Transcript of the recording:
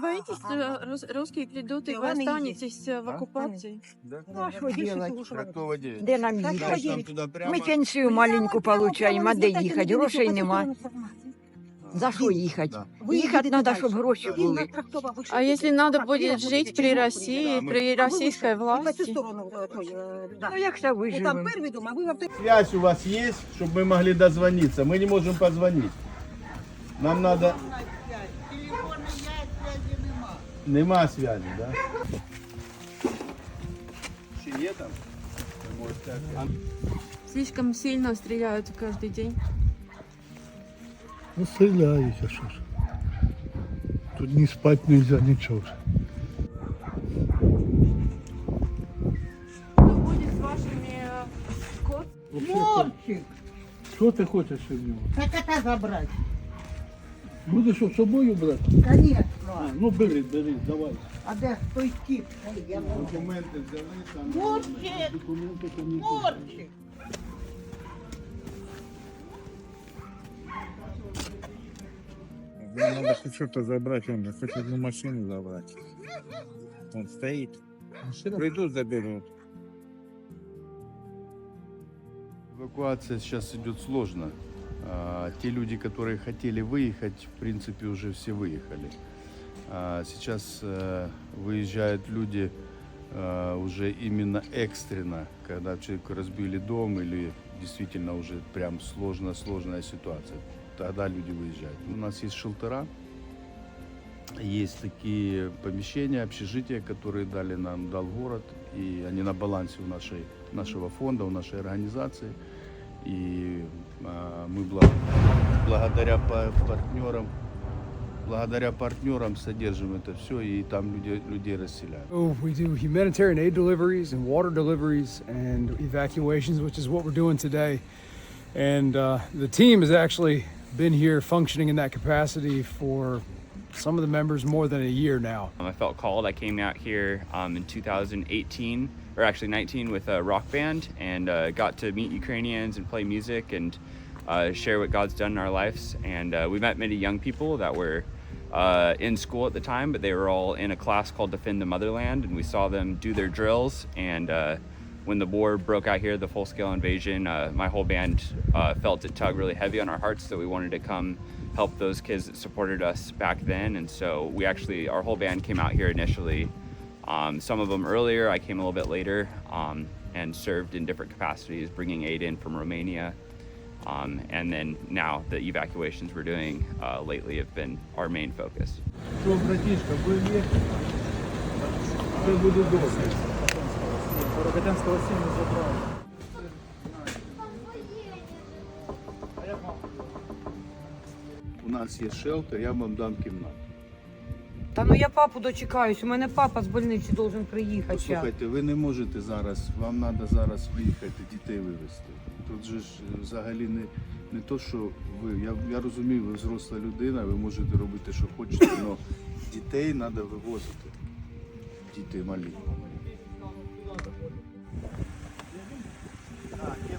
боитесь, что рус- русские придут и вы Иван и останетесь э, в А? оккупации? Да? Ну, а що делать? Трактова 9. Де нам Так, їхати? що Там туди прямо. Ми пенсію маленьку получаємо, а де їхати? Грошей нема. За що їхати? Да. Їхати треба, щоб гроші були. А если надо будет жить при России, мы- при российской по цю власти? сторону, е, той, е, да. Ну як це Ви там виживемо? перший дом, а ви в авто- Связь у вас есть, чтобы мы могли дозвониться? Мы не можем позвонить. Нам надо... Нема связи, да? Чи є там? Ви можете опять. Слишком сильно стреляют каждый день. Ну, стреляют, а что ж. Тут не спать нельзя, ничего. ж. Что будет с вашими э, скот? Вообще, Что ты хочешь от него? Так это забрать. Будешь что, с собой брать? Конечно. А, ну бери, бери, давай. А де той тип? Я можу. Документи взяли, там... Мурчик! Мне. Мурчик! Мне надо хоть что-то забрать, он же хочет одну машину забрать. Он стоит. Придут, заберут. Эвакуация сейчас идет сложно. А, Те люди, которые хотели выехать, в принципе, уже все выехали. А Сейчас э, выезжают люди э, уже именно экстренно, когда человеку разбили дом или действительно уже прям сложная-сложная ситуация. Тогда люди выезжают. У нас есть шелтера, есть такие помещения, общежития, которые дали нам, дал город, и они на балансе у нашей, нашего фонда, у нашей организации. И мы бла- благодаря па- партнерам, благодаря партнерам содержим это все, и там люди, людей расселяют. Oh, we do humanitarian aid deliveries and water deliveries and evacuations, which is what we're doing today. And uh, the team has actually been here functioning in that capacity for some of the members more than a year now. Um, I felt called. I came out here um, in 2018, or actually 19, with a rock band and uh, got to meet Ukrainians and play music and uh, share what God's done in our lives. And uh, we met many young people that were uh, in school at the time, but they were all in a class called Defend the Motherland, and we saw them do their drills. And uh, when the war broke out here, the full-scale invasion, uh, my whole band uh, felt it tug really heavy on our hearts that we wanted to come help those kids that supported us back then. And so we actually, our whole band came out here initially. Um, some of them earlier, I came a little bit later um, and served in different capacities, bringing aid in from Romania. Um, and then now the evacuations we're doing uh, lately have been our main focus. Все будет добре. У нас є шелтер, я вам дам кімнату. Та ну я папу дочекаюсь, у мене папа з больниці должен приїхати. щас. Послухайте, ви не можете зараз, вам треба зараз виїхати, дітей вивезти. Тут же ж е, взагалі не, не то, що ви. Я, я розумію, ви взросла людина, ви можете робити, що хочете, але дітей треба вивозити. Діти малі. Так, є